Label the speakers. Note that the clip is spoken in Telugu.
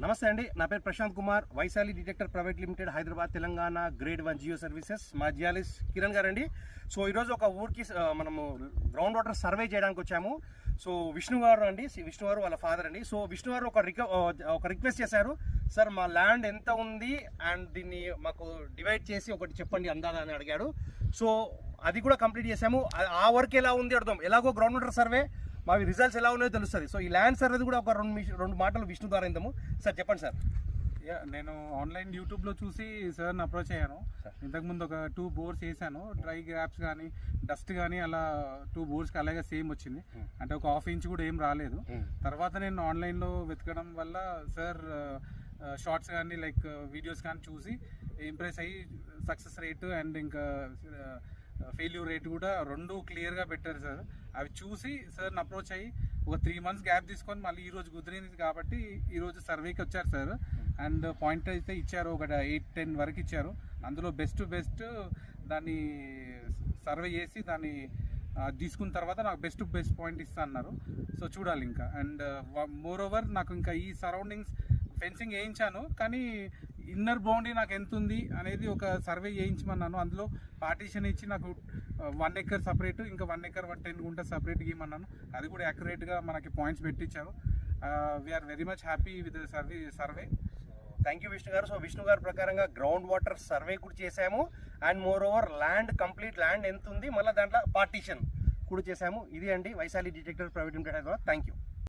Speaker 1: నమస్తే అండి. నా పేరు Prashant Kumar. Vaishali detector private limited Hyderabad Telangana grade one geo services మా జియాలిస్ కిరణ్ గారు అండి సో ఈరోజు ఒక ఊరికి మనము గ్రౌండ్ వాటర్ సర్వే చేయడానికి వచ్చాము. సో విష్ణు గారు అండి విష్ణు గారు వాళ్ళ ఫాదర్ అండి. సో విష్ణు గారు ఒక రిక ఒక రిక్వెస్ట్ చేశారు. సార్ మా ల్యాండ్ ఎంత ఉంది? అండ్ దీన్ని మాకు డివైడ్ చేసి ఒకటి చెప్పండి అందాదా అని అడిగాడు. సో అది కూడా కంప్లీట్ చేసాము ఆ- ఆ వర్క్ ఎలా ఉంది అర్థం. ఎలాగో గ్రౌండ్ వాటర్ సర్వే మావి రిజల్ట్స్ ఎలా ఉన్నాయో తెలుస్తుంది. సో ఈ ల్యాండ్ సర్వే కూడా ఒక రెండు రెండు మాటలు విష్ణు ద్వారా ఇందాము సార్ చెప్పండి సార్
Speaker 2: నేను ఆన్లైన్ యూట్యూబ్లో చూసి సార్ని అప్రోచ్ అయ్యాను. ఇంతకుముందు ఒక టూ బోర్స్ వేసాను. డ్రై గ్రాప్స్ కానీ డస్ట్ కానీ అలా టూ బోర్స్కి అలాగే సేమ్ వచ్చింది.
Speaker 1: Hmm.
Speaker 2: అంటే ఒక హాఫ్ ఇంచ్ కూడా ఏం రాలేదు. తర్వాత నేను ఆన్లైన్లో వెతకడం వల్ల సార్ షార్ట్స్ కానీ లైక్ వీడియోస్ కానీ చూసి ఇంప్రెస్ అయ్యి సక్సెస్ రేట్ అండ్ ఇంకా ఫెయిల్యూర్ రేట్ కూడా రెండు క్లియర్గా పెట్టారు సార్. అవి చూసి సార్ని అప్రోచ్ అయ్యి ఒక త్రీ మంత్స్ గ్యాప్ తీసుకొని మళ్ళీ ఈరోజు కుదిరింది కాబట్టి ఈరోజు సర్వేకి వచ్చారు సార్. అండ్ పాయింట్ అయితే ఇచ్చారు ఒక ఎయిట్ టెన్ వరకు ఇచ్చారు. అందులో బెస్ట్ బెస్ట్ దాన్ని సర్వే చేసి దాన్ని తీసుకున్న తర్వాత నాకు బెస్ట్ బెస్ట్ పాయింట్ ఇస్తా అన్నారు. సో చూడాలి ఇంకా. అండ్ మోర్ ఓవర్ నాకు ఇంకా ఈ సరౌండింగ్స్ ఫెన్సింగ్ వేయించాను. కానీ ఇన్నర్ బౌండరీ నాకు ఎంత ఉంది అనేది ఒక సర్వే చేయించమన్నాను. అందులో పార్టీషన్ ఇచ్చి నాకు వన్ ఎకర్ సపరేట్ ఇంకా వన్ ఎకర్ వన్ టెన్ గుంట సపరేట్ గీయమన్నాను. అది కూడా యాక్యురేట్గా మనకి పాయింట్స్ పెట్టించారు. We are very much happy with survey survey
Speaker 1: thank you Vishnu గారు. సో విష్ణు గారు ప్రకారంగా గ్రౌండ్ వాటర్ సర్వే కూడా చేసాము and more over land complete land ఎంత ఉంది? మళ్ళీ దాంట్లో పార్టీషన్ కూడా చేసాము ఇది అండి Vaishali detector private limited Hyderabad. Thank you